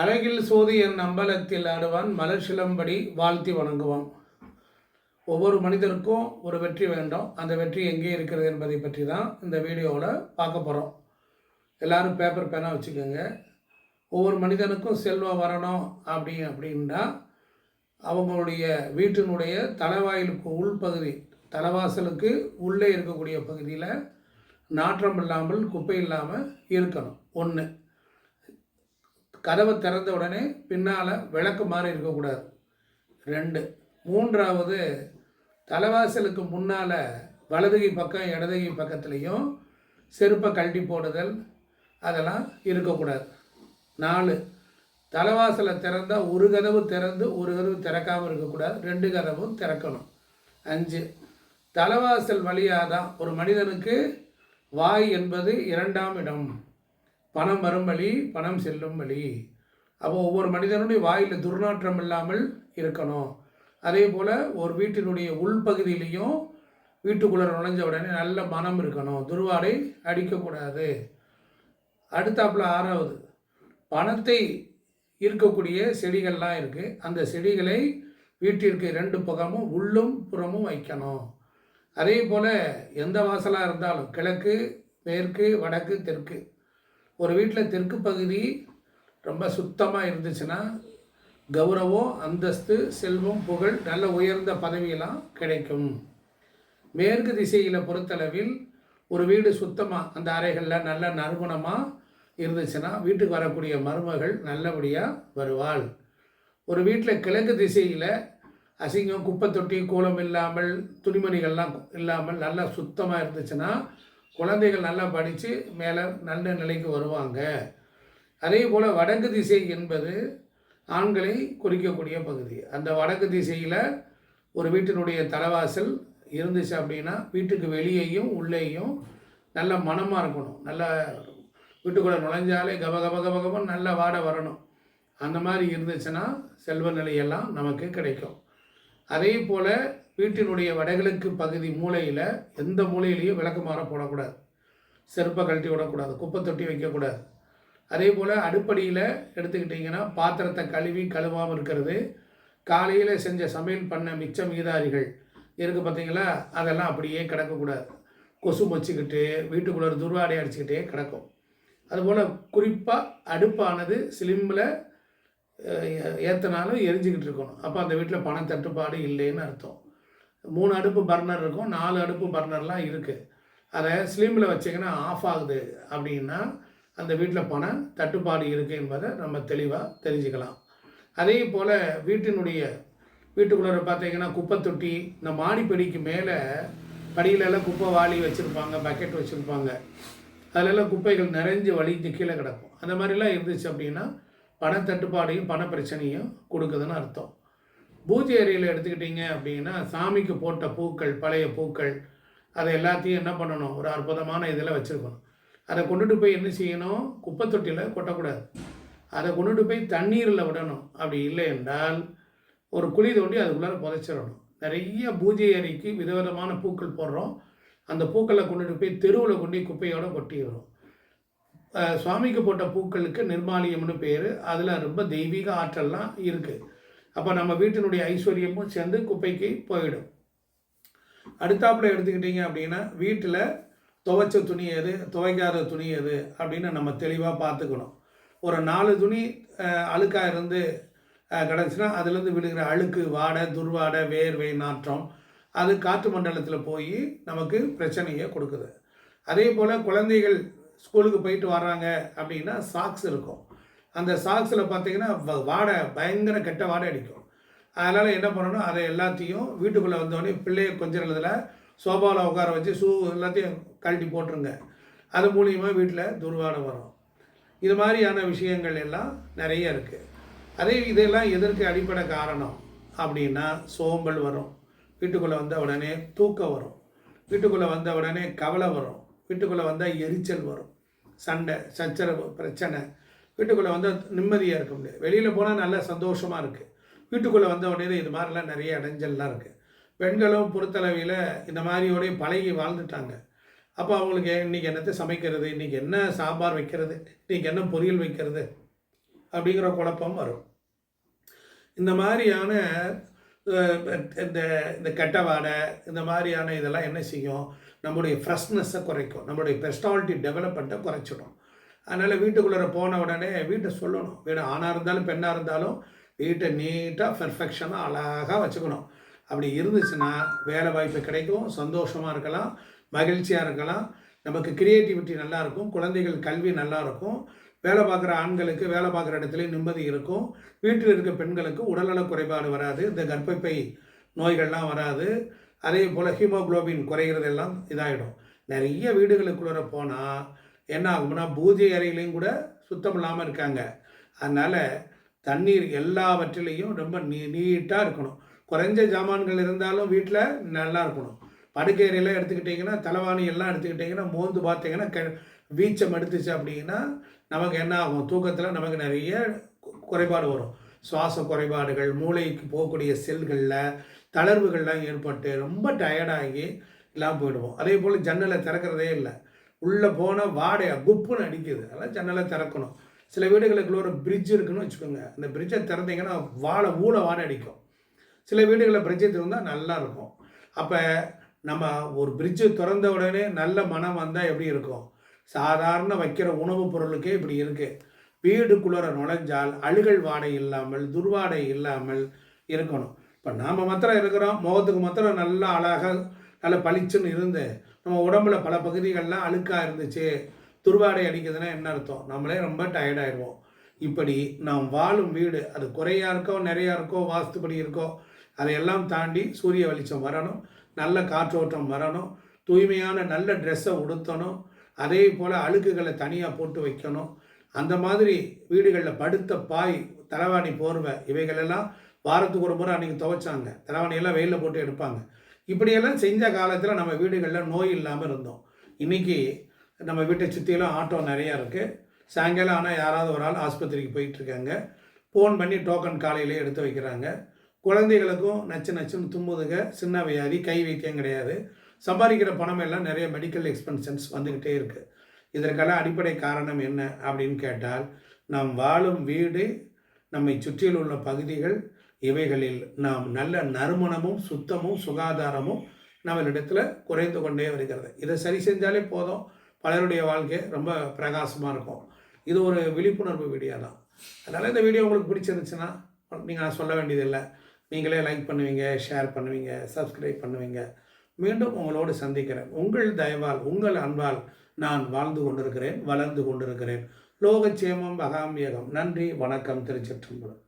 அழகில் சோதி என் அம்பலத்தில் ஆடுவான் மலர் சிலம்படி வாழ்த்தி வணங்குவான். ஒவ்வொரு மனிதருக்கும் ஒரு வெற்றி வேண்டும். அந்த வெற்றி எங்கே இருக்கிறது என்பதை பற்றி தான் இந்த வீடியோவில் பார்க்க போகிறோம் எல்லாரும் பேப்பர் பேனாக வச்சுக்கோங்க. ஒவ்வொரு மனிதனுக்கும் செல்வம் வரணும் அப்படி அப்படின்னா அவங்களுடைய வீட்டினுடைய தலைவாயிலுக்கு உள்பகுதி தலைவாசலுக்கு உள்ளே இருக்கக்கூடிய பகுதியில் நாற்றம் இல்லாமல் குப்பை இல்லாமல் இருக்கணும். ஒன்று கதவை திறந்த உடனே பின்னால் விளக்கு மாதிரி இருக்கக்கூடாது. ரெண்டு. மூன்றாவது தலைவாசலுக்கு முன்னால் வலதுகை பக்கம் இடதுகை பக்கத்துலேயும் செருப்பை கழட்டி போடுதல் அதெல்லாம் இருக்கக்கூடாது. நாலு. தலைவாசலை திறந்தால் ஒரு கதவு திறந்து ஒரு கதவு திறக்காமல் இருக்கக்கூடாது. ரெண்டு கதவும் திறக்கணும். அஞ்சு. தலைவாசல் வழியாக தான் ஒரு மனிதனுக்கு வாய் என்பது இரண்டாம் இடம். பணம் வரும் வழி பணம் செல்லும் வழி. அப்போ ஒவ்வொரு மனிதனுடைய வாயில் துர்நாற்றம் இல்லாமல் இருக்கணும். அதே போல் ஒரு வீட்டினுடைய உள்பகுதியிலையும் வீட்டுக்குள்ளே நுழைஞ்ச உடனே நல்ல மனம் இருக்கணும். துர்வாடை அடிக்கக்கூடாது அடுத்தாப்புல ஆறாவது பணத்தை இருக்கக்கூடிய செடிகள்லாம் இருக்குது அந்த செடிகளை வீட்டிற்கு ரெண்டு பக்கமும் உள்ளும் புறமும் வைக்கணும். அதே போல் எந்த வாசலாக இருந்தாலும் கிழக்கு மேற்கு வடக்கு தெற்கு. ஒரு வீட்டில் தெற்கு பகுதி ரொம்ப சுத்தமாக இருந்துச்சுன்னா கௌரவம் அந்தஸ்து செல்வம் புகழ் நல்ல உயர்ந்த பதவியெல்லாம் கிடைக்கும். மேற்கு திசையில் பொறுத்தளவில் ஒரு வீடு சுத்தமாக அந்த அறைகளில் நல்ல நறுமணமாக இருந்துச்சுன்னா வீட்டுக்கு வரக்கூடிய மருமகள் நல்லபடியாக வருவாள். ஒரு வீட்டில் கிழக்கு திசையில் அசிங்கம் குப்பை தொட்டி கோலம் இல்லாமல் துணிமணிகள்லாம் இல்லாமல் நல்லா சுத்தமாக இருந்துச்சுன்னா குழந்தைகள் நல்லா படித்து மேலே நல்ல நிலைக்கு வருவாங்க. அதே போல் வடக்கு திசை என்பது ஆண்களை குறிக்கக்கூடிய பகுதி. அந்த வடக்கு திசையில் ஒரு வீட்டினுடைய தலைவாசல் இருந்துச்சு அப்படின்னா வீட்டுக்கு வெளியேயும் உள்ளேயும் நல்ல மனமாக இருக்கணும். நல்ல வீட்டுக்குள்ளே நுழைஞ்சாலே கப கப கப நல்ல வாடை வரணும். அந்த மாதிரி இருந்துச்சுன்னா செல்வ நிலையெல்லாம் நமக்கு கிடைக்கும். அதே போல் வீட்டினுடைய வடகிழக்கு பகுதி மூலையில் எந்த மூலையிலையும் விளக்குமாற போடக்கூடாது. செருப்பை கழட்டி விடக்கூடாது குப்பை தொட்டி வைக்கக்கூடாது. அதே போல் அடுப்படியில் எடுத்துக்கிட்டிங்கன்னா பாத்திரத்தை கழுவி கழுவாமல் இருக்கிறது. காலையில் செஞ்ச சமையல் பண்ண மிச்ச மீதாரிகள் இருக்குது பார்த்தீங்களா அதெல்லாம் அப்படியே கிடக்கக்கூடாது. கொசு மொச்சிக்கிட்டு வீட்டுக்குள்ளே துர்வாடை அடிச்சுக்கிட்டே கிடக்கும். அதுபோல் குறிப்பாக அடுப்பானது சிலிம்பில் ஏற்றினாலும் எரிஞ்சிக்கிட்டு இருக்கணும். அப்போ அந்த வீட்டில் பணம் தட்டுப்பாடு இல்லைன்னு அர்த்தம். மூணு அடுப்பு பர்னர் இருக்கும் நாலு அடுப்பு பர்னர்லாம் இருக்குது அதை ஸ்லிம்மில் வச்சிங்கன்னா ஆஃப் ஆகுது அப்படின்னா அந்த வீட்டில் பணம் தட்டுப்பாடு இருக்குது என்பதை நம்ம தெளிவாக தெரிஞ்சுக்கலாம். அதே போல் வீட்டினுடைய வீட்டுக்குள்ளே பார்த்தீங்கன்னா குப்பை தொட்டி இந்த மாடிப்படிக்கு மேலே படியிலெல்லாம் குப்பை வாளி வச்சுருப்பாங்க பக்கெட் வச்சுருப்பாங்க. அதிலெல்லாம் குப்பைகள் நிறைஞ்சு வலிஞ்சு கீழே கிடக்கும். அந்த மாதிரிலாம் இருந்துச்சு அப்படின்னா பணத்தட்டுப்பாடையும் பண பிரச்சனையும் கொடுக்குதுன்னு அர்த்தம். பூஜை அறையில் எடுத்துக்கிட்டிங்க அப்படின்னா சாமிக்கு போட்ட பூக்கள் பழைய பூக்கள் அதை எல்லாத்தையும் என்ன பண்ணணும்? ஒரு அற்புதமான இதில் வச்சுருக்கணும். அதை கொண்டுட்டு போய் என்ன செய்யணும்? குப்பை தொட்டியில் கொட்டக்கூடாது. அதை கொண்டுட்டு போய் தண்ணீரில் விடணும். அப்படி இல்லை என்றால் ஒரு குழி தோண்டி அதுக்குள்ளார புதைச்சிடணும். நிறைய பூஜை அறைக்கு விதவிதமான பூக்கள் போடுறோம். அந்த பூக்களை கொண்டுட்டு போய் தெருவில் கொண்டு குப்பையோடு கொட்டிடுறோம். சுவாமிக்கு போட்ட பூக்களுக்கு நிர்மாலியம்னு பேர். அதில் ரொம்ப தெய்வீக ஆற்றல்லாம் இருக்குது அப்போ நம்ம வீட்டினுடைய ஐஸ்வர்யமும் சேர்ந்து குப்பைக்கு போயிடும். அடுத்தாப்புல எடுத்துக்கிட்டிங்க அப்படின்னா வீட்டில் துவைச்ச துணி எது துவைக்காத துணி எது அப்படின்னு நம்ம தெளிவாக பார்த்துக்கணும். ஒரு நாலு துணி அழுக்காக இருந்து கிடச்சுன்னா அதுலேருந்து விழுகிற அழுக்கு வாடை துர்வாடை வேர்வை நாற்றம் அது காற்று மண்டலத்தில் போய் நமக்கு பிரச்சனையை கொடுக்குது. அதே போல் குழந்தைகள் ஸ்கூலுக்கு போயிட்டு வர்றாங்க அப்படின்னா சாக்ஸ் இருக்கும். அந்த சாக்ஸில் பார்த்தீங்கன்னா வாடை பயங்கர கெட்ட வாடை அடிக்கும். அதனால் என்ன பண்ணணும்? அதை எல்லாத்தையும் வீட்டுக்குள்ளே வந்தோடனே பிள்ளைய கொஞ்சத்தில் சோபாவில் உட்கார வச்சு ஷூ எல்லாத்தையும் கழட்டி போட்டுருங்க. அது மூலியமாக வீட்டில் துர்வாடை வரும். இது மாதிரியான விஷயங்கள் எல்லாம் நிறைய இருக்குது அதே இதெல்லாம் எதற்கு அடிப்படை காரணம்? அப்படின்னா சோம்பல் வரும். வீட்டுக்குள்ளே வந்த உடனே தூக்கம் வரும். வீட்டுக்குள்ளே வந்த உடனே கவலை வரும். வீட்டுக்குள்ளே வந்தால் எரிச்சல் வரும். சண்டை சச்சரவு பிரச்சனை வீட்டுக்குள்ளே வந்தால் நிம்மதியாக இருக்க முடியாது. வெளியில் போனால் நல்லா சந்தோஷமாக இருக்குது வீட்டுக்குள்ளே வந்த உடனே இது மாதிரிலாம் நிறைய இடைஞ்சல்லாம் இருக்குது பெண்களும் பொறுத்தளவில் இந்த மாதிரியோடய பழகி வாழ்ந்துட்டாங்க. அப்போ அவங்களுக்கு இன்றைக்கி என்னத்தை சமைக்கிறது இன்றைக்கி என்ன சாம்பார் வைக்கிறது இன்றைக்கி என்ன பொரியல் வைக்கிறது அப்படிங்கிற குழப்பம் வரும். இந்த மாதிரியான இந்த இந்த கெட்ட வாடை இந்த மாதிரியான இதெல்லாம் என்ன செய்யும்? நம்முடைய ஃப்ரெஷ்னஸை குறைக்கும். நம்மளுடைய பெர்சனாலிட்டி டெவலப்மெண்ட்டை குறைச்சிடும். அதனால் வீட்டுக்குள்ளே போன உடனே வீட்டை சொல்லணும். வீடு ஆணாக இருந்தாலும் பெண்ணாக இருந்தாலும் வீட்டை நீட்டாக பெர்ஃபெக்ஷனாக அழகாக வச்சுக்கணும். அப்படி இருந்துச்சுன்னா வேலை வாய்ப்பு கிடைக்கும் சந்தோஷமாக இருக்கலாம் மகிழ்ச்சியாக இருக்கலாம். நமக்கு கிரியேட்டிவிட்டி நல்லா இருக்கும் குழந்தைகள் கல்வி நல்லாயிருக்கும் வேலை பார்க்குற ஆண்களுக்கு வேலை பார்க்குற இடத்துல நிம்மதி இருக்கும். வீட்டில் இருக்க பெண்களுக்கு உடல்நல குறைபாடு வராது இந்த கர்ப்பப்பை நோய்கள்லாம் வராது. அதே போல் ஹீமோகுளோபின் குறைகிறதெல்லாம் இதாகிடும் நிறைய வீடுகளுக்குள்ளே போனால் என்ன ஆகும்னா பூஜை அறையிலையும் கூட சுத்தம் இல்லாமல் இருக்காங்க. அதனால் தண்ணீர் எல்லாவற்றிலையும் ரொம்ப நீ நீட்டாக இருக்கணும். குறைஞ்ச ஜாமான்கள் இருந்தாலும் வீட்டில் நல்லா இருக்கணும். படுக்கை அறையெல்லாம் எடுத்துக்கிட்டிங்கன்னா தலைவாணி எல்லாம் எடுத்துக்கிட்டிங்கன்னா மோந்து பார்த்தீங்கன்னா க வீச்சம் எடுத்துச்சு அப்படின்னா நமக்கு என்ன ஆகும்? தூக்கத்தில் நமக்கு நிறைய குறைபாடு வரும். சுவாச குறைபாடுகள் மூளைக்கு போகக்கூடிய செல்களில் தளர்வுகள்லாம் ஏற்பட்டு ரொம்ப டயர்டாகி எல்லாம் போயிடுவோம். அதே போல் ஜன்னலை திறக்கிறதே இல்லை. உள்ளே போனால் வாடையா குப்புன்னு அடிக்குது. அதெல்லாம் ஜன்னலை திறக்கணும். சில வீடுகளுக்குள்ள ஒரு பிரிட்ஜ் இருக்குன்னு வச்சுக்கோங்க. அந்த பிரிட்ஜை திறந்தீங்கன்னா வாழை ஊழ வாடை அடிக்கும். சில வீடுகளில் பிரிட்ஜை திறந்தால் நல்லா இருக்கும். அப்போ நம்ம ஒரு பிரிட்ஜு திறந்த உடனே நல்ல மனம் வந்தால் எப்படி இருக்கும்? சாதாரண வைக்கிற உணவுப் பொருளுக்கே இப்படி இருக்குது வீடுக்குள்ளே நுழைஞ்சால் அழுகல் வாடை இல்லாமல் துர்வாடை இல்லாமல் இருக்கணும். இப்போ நாம் மாத்திரம் இருக்கிறோம். முகத்துக்கு மாத்திரம் நல்லா அழகாக நல்ல பளிச்சுன்னு இருந்து நம்ம உடம்புல பல பகுதிகள்லாம் அழுக்காக இருந்துச்சு துருவாடை அடிக்குதுன்னா என்ன அர்த்தம்? நம்மளே ரொம்ப டயர்டாயிடுவோம் இப்படி நாம் வாழும் வீடு அது குறையாக இருக்கோ நிறையா இருக்கோ வாஸ்துபடி இருக்கோ அதையெல்லாம் தாண்டி சூரிய வெளிச்சம் வரணும் நல்ல காற்றோட்டம் வரணும் தூய்மையான நல்ல ட்ரெஸ்ஸை உடுத்தணும் அதே போல் அழுக்குகளை தனியாக போட்டு வைக்கணும். அந்த மாதிரி வீடுகளில் படுத்த பாய் தலைவாணி போர்வை இவைகளெல்லாம் வாரத்துக்கு ஒரு முறை அன்றைக்கி துவைச்சாங்க. தலைவாணியெல்லாம் வெயிலில் போட்டு எடுப்பாங்க. இப்படியெல்லாம் செஞ்ச காலத்தில் நம்ம வீடுகளில் நோய் இல்லாமல் இருந்தோம். இன்றைக்கி நம்ம வீட்டை சுற்றிலும் ஆட்டோ நிறையா இருக்குது சாயங்காலம் ஆனால் யாராவது ஒரு ஆள் ஆஸ்பத்திரிக்கு போயிட்டுருக்காங்க ஃபோன் பண்ணி டோக்கன் காலையிலே எடுத்து வைக்கிறாங்க. குழந்தைகளுக்கும் நச்சு நச்சுன்னு தும்புதுங்க சின்ன வியாதி கை வைத்தியம் கிடையாது. சம்பாதிக்கிற பணம் எல்லாம் நிறைய மெடிக்கல் எக்ஸ்பென்சன்ஸ் வந்துக்கிட்டே இருக்குது இதற்கெல்லாம் அடிப்படை காரணம் என்ன அப்படின்னு கேட்டால் நாம் வாழும் வீடு நம்மை சுற்றியில் உள்ள பகுதிகள் இவைகளில் நாம் நல்ல நறுமணமும் சுத்தமும் சுகாதாரமும் நம்மளிடத்தில் குறைந்து கொண்டே வருகிறது. இதை சரி செஞ்சாலே போதும். பலருடைய வாழ்க்கை ரொம்ப பிரகாசமாக இருக்கும். இது ஒரு விழிப்புணர்வு வீடியோ தான். அதனால் இந்த வீடியோ உங்களுக்கு பிடிச்சிருந்துச்சுன்னா நீங்கள் நான் சொல்ல வேண்டியதில்லை. நீங்களே லைக் பண்ணுவீங்க ஷேர் பண்ணுவீங்க சப்ஸ்கிரைப் பண்ணுவீங்க. மீண்டும் உங்களோடு சந்திக்கிறேன். உங்கள் தயவால் உங்கள் அன்பால் நான் வாழ்ந்து கொண்டிருக்கிறேன் வளர்ந்து கொண்டிருக்கிறேன். லோகச்சேமம் பகாமியகம் நன்றி வணக்கம் திருச்சிற்றம்பலம்.